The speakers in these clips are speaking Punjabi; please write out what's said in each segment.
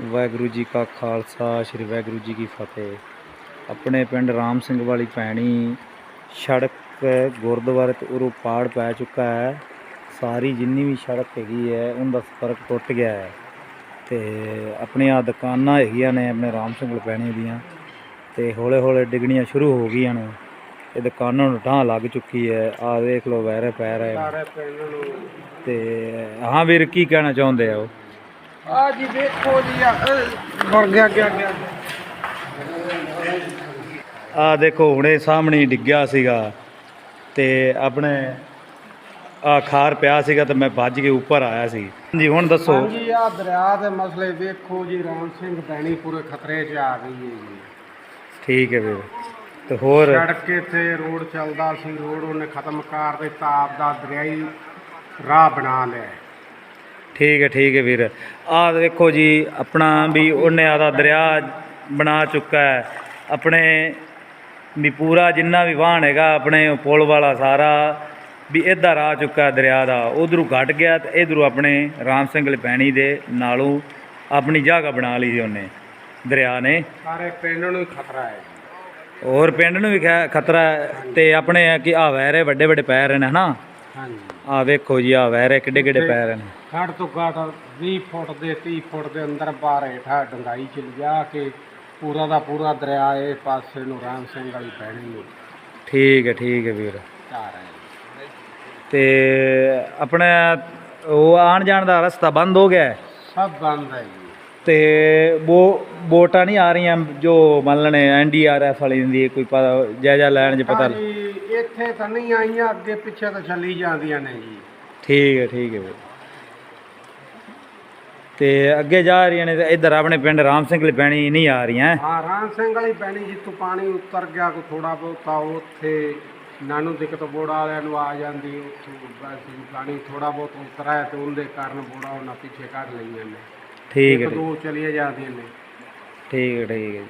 ਵਾਹਿਗੁਰੂ ਜੀ ਕਾ ਖਾਲਸਾ, ਸ੍ਰੀ ਵਾਹਿਗੁਰੂ ਜੀ ਕੀ ਫਤਿਹ। ਆਪਣੇ ਪਿੰਡ ਰਾਮ ਸਿੰਘ ਵਾਲੀ ਪੈਣੀ ਸੜਕ ਗੁਰਦੁਆਰੇ ਤੋਂ ਉਰੋਂ ਪਾੜ ਪੈ ਚੁੱਕਾ ਹੈ। ਸਾਰੀ ਜਿੰਨੀ ਵੀ ਸੜਕ ਹੈਗੀ ਹੈ, ਉਹਦਾ ਸੰਪਰਕ ਟੁੱਟ ਗਿਆ ਹੈ। ਤੇ ਆਪਣੀਆਂ ਦੁਕਾਨਾਂ ਹੈਗੀਆਂ ਨੇ ਆਪਣੇ ਰਾਮ ਸਿੰਘ ਵਾਲੀ ਪੈਣੀ ਦੀਆਂ। ਤੇ ਹੌਲੇ ਹੌਲੇ ਡਿੱਗਣੀਆਂ ਸ਼ੁਰੂ ਹੋ ਗਈਆਂ ਨੇ। ਇਹ ਦੁਕਾਨਾਂ ਨੂੰ ਢਾਹ ਲੱਗ ਚੁੱਕੀ ਹੈ। ਆ ਦੇਖ ਲਓ, ਵੈਰੇ ਪੈ ਰਹੇ ਸਾਰੇ ਤੇ ਹਾਂ ਵੀਰ, ਕੀ ਕਹਿਣਾ ਚਾਹੁੰਦੇ ਆ ਉਹ? ਆ ਜੀ ਦੇਖੋ ਜੀ ਆ ਮਰ ਗਿਆ ਗਿਆ ਗਿਆ। ਆ ਦੇਖੋ ਹੁਣੇ ਸਾਹਮਣੇ ਡਿੱਗਿਆ ਸੀਗਾ ਤੇ ਆਪਣੇ ਆ ਖਾਰ ਪਿਆ ਸੀਗਾ ਤੇ ਮੈਂ ਭੱਜ ਕੇ ਉੱਪਰ ਆਇਆ ਸੀ। ਜੀ ਹੁਣ ਦੱਸੋ। ਹਾਂਜੀ ਆ ਦਰਿਆ ਦੇ ਮਸਲੇ ਵੇਖੋ ਜੀ ਰਾਮ ਸਿੰਘ ਪੈਣੀ ਪੂਰੇ ਖਤਰੇ 'ਚ ਆ ਗਈ ਹੈ ਜੀ। ਠੀਕ ਹੈ ਵੀਰ। ਤੇ ਹੋਰ? ਸੜਕ ਇੱਥੇ ਰੋਡ ਚੱਲਦਾ ਸੀ ਰੋਡ ਉਹਨੇ ਖਤਮ ਕਰ ਦਿੱਤਾ ਆਪਦਾ ਦਰਿਆਈ ਰਾਹ ਬਣਾ ਲਿਆ। ਠੀਕ ਹੈ ਠੀਕ ਹੈ ਵੀਰ। ਆਹ ਦੇਖੋ ਜੀ ਆਪਣਾ ਵੀ ਉਹਨੇ ਆਦਾ ਦਰਿਆ ਬਣਾ ਚੁੱਕਾ ਹੈ। ਆਪਣੇ ਵੀ ਪੂਰਾ ਜਿੰਨਾ ਵੀ ਵਾਹਣ ਹੈਗਾ ਆਪਣੇ ਪੁਲ ਵਾਲਾ ਸਾਰਾ ਵੀ ਇੱਧਰ ਆ ਚੁੱਕਾ ਦਰਿਆ ਦਾ। ਉਧਰੋਂ ਘਟ ਗਿਆ ਤੇ ਇਧਰੋਂ ਆਪਣੇ ਰਾਮ ਸਿੰਘ ਲਪੈਣੀ ਦੇ ਨਾਲੋਂ ਆਪਣੀ ਜਗ੍ਹਾ ਬਣਾ ਲਈ ਸੀ ਉਹਨੇ ਦਰਿਆ ਨੇ। ਸਾਰੇ ਪਿੰਡ ਨੂੰ ਖਤਰਾ ਹੈ। ਜੀ ਹੋਰ ਪਿੰਡ ਨੂੰ ਵੀ ਖਤਰਾ ਹੈ ਤੇ ਆਪਣੇ ਕਿ ਆ ਵੈਰੇ ਵੱਡੇ ਵੱਡੇ ਪੈਰ ਨੇ ਹਨਾ? ਹਾਂਜੀ। ਆ ਵੇਖੋ ਜੀ ਆ ਵੈਰੇ ਕਿੱਡੇ ਕਿੱਡੇ ਪੈਰ ਨੇ। ਘੱਟ ਤੋਂ ਘੱਟ 20 ਫੁੱਟ ਦੇ 30 ਫੁੱਟ ਦੇ ਅੰਦਰ ਬਾਹਰ ਹੇਠਾਂ ਡੰਗਾਈ ਚ ਜਾ ਕੇ ਪੂਰਾ ਦਾ ਪੂਰਾ ਦਰਿਆ ਇਹ ਪਾਸੇ ਨੂੰ ਰਾਮ ਸਿੰਘ ਵਾਲੀ ਪੈਣੀ ਨੂੰ ਠੀਕ ਹੈ ਠੀਕ ਹੈ ਵੀਰ। ਜਾ ਰਿਹਾ ਹੈ। ਤੇ ਆਪਣੇ ਉਹ ਆਣ ਜਾਣ ਦਾ ਰਸਤਾ ਬੰਦ ਹੋ ਗਿਆ ਹੈ? ਸਭ ਬੰਦ ਹੈ ਜੀ। ਤੇ ਉਹ ਵੋਟਾਂ ਨਹੀਂ ਆ ਰਹੀਆਂ ਜੋ ਮੰਨ ਲੈਣੇ ਐਨਡੀਆਰਐਫ ਵਾਲੀ ਦੀ ਕੋਈ ਜਾਇਜ਼ਾ ਲੈਣ ਚ ਪਤਾ ਹਾਂਜੀ, ਤਾਂ ਨਹੀਂ ਆਈਆਂ ਅੱਗੇ ਪਿੱਛੇ ਤਾਂ ਚੱਲੀ ਜਾਂਦੀਆਂ ਨੇ ਜੀ। ਠੀਕ ਹੈ ਠੀਕ ਹੈ ਵੀਰ। ਤੇ ਅੱਗੇ ਜਾ ਰਹੀਆਂ ਨੇ ਤੇ ਇੱਧਰ ਆਪਣੇ ਪਿੰਡ ਰਾਮ ਸਿੰਘ ਲਈ ਪੈਣੀ ਨਹੀਂ ਆ ਰਹੀਆਂ। ਹਾਂ ਰਾਮ ਸਿੰਘ ਵਾਲੀ ਪੈਣੀ ਜਿੱਥੋਂ ਪਾਣੀ ਉਤਰ ਗਿਆ ਕੋ ਥੋੜਾ ਬਹੁਤਾ ਉੱਥੇ ਨਾਨੂ ਦਿੱਕਤ ਬੋੜਾ ਵਾਲਿਆਂ ਨੂੰ ਆ ਜਾਂਦੀ ਉੱਥੋਂ ਬਸ ਪਾਣੀ ਥੋੜਾ ਬਹੁਤ ਉਤਰਾ ਹੈ ਤੇ ਉਹਦੇ ਕਾਰਨ ਬੋੜਾ ਉਹਨਾਂ ਪਿੱਛੇ ਕੱਢ ਲਈਆਂ ਨੇ। ਠੀਕ ਹੈ ਇੱਕ ਦੋ ਚਲੀਆਂ ਜਾਂਦੀਆਂ ਨੇ। ਠੀਕ ਹੈ ਠੀਕ ਹੈ ਜੀ।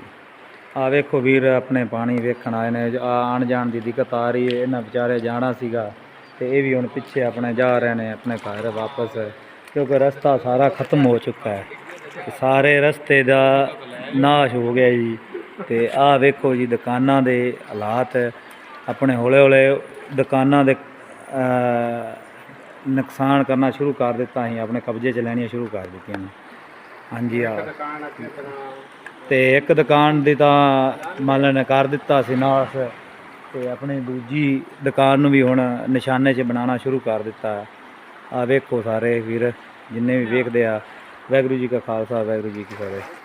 ਆ ਵੇਖੋ ਵੀਰ, ਆਪਣੇ ਪਾਣੀ ਵੇਖਣ ਆਏ ਨੇ, ਆ ਆਣ ਜਾਣ ਦੀ ਦਿੱਕਤ ਆ ਰਹੀ ਹੈ। ਇਹਨਾਂ ਵਿਚਾਰੇ ਜਾਣਾ ਸੀਗਾ ਤੇ ਇਹ ਵੀ ਹੁਣ ਪਿੱਛੇ ਆਪਣੇ ਜਾ ਰਹੇ ਨੇ, ਆਪਣੇ ਘਰ ਵਾਪਸ, ਕਿਉਂਕਿ ਰਸਤਾ ਸਾਰਾ ਖਤਮ ਹੋ ਚੁੱਕਾ ਹੈ। ਸਾਰੇ ਰਸਤੇ ਦਾ ਨਾਸ਼ ਹੋ ਗਿਆ ਜੀ। ਤੇ ਆਹ ਵੇਖੋ ਜੀ, ਦੁਕਾਨਾਂ ਦੇ ਹਾਲਾਤ, ਆਪਣੇ ਹੌਲੇ ਹੌਲੇ ਦੁਕਾਨਾਂ ਦੇ ਨੁਕਸਾਨ ਕਰਨਾ ਸ਼ੁਰੂ ਕਰ ਦਿੱਤਾ ਸੀ ਆਪਣੇ ਕਬਜ਼ੇ 'ਚ ਲੈਣੀਆਂ ਸ਼ੁਰੂ ਕਰ ਦਿੱਤੀਆਂ ਨੇ। ਹਾਂਜੀ ਆ ਤੇ ਇੱਕ ਦੁਕਾਨ ਦੀ ਤਾਂ ਮੰਨ ਨੇ ਕਰ ਦਿੱਤਾ ਸੀ ਨਾਸ ਤੇ ਆਪਣੀ ਦੂਜੀ ਦੁਕਾਨ ਨੂੰ ਵੀ ਹੁਣ ਨਿਸ਼ਾਨੇ 'ਚ ਬਣਾਉਣਾ ਸ਼ੁਰੂ ਕਰ ਦਿੱਤਾ। ਆ ਵੇਖੋ ਸਾਰੇ ਵੀਰ, ਜਿੰਨੇ ਵੀ ਵੇਖਦੇ ਆ, ਵਾਹਿਗੁਰੂ ਜੀ ਕਾ ਖਾਲਸਾ, ਵਾਹਿਗੁਰੂ ਜੀ ਕੀ ਫਤਿਹ।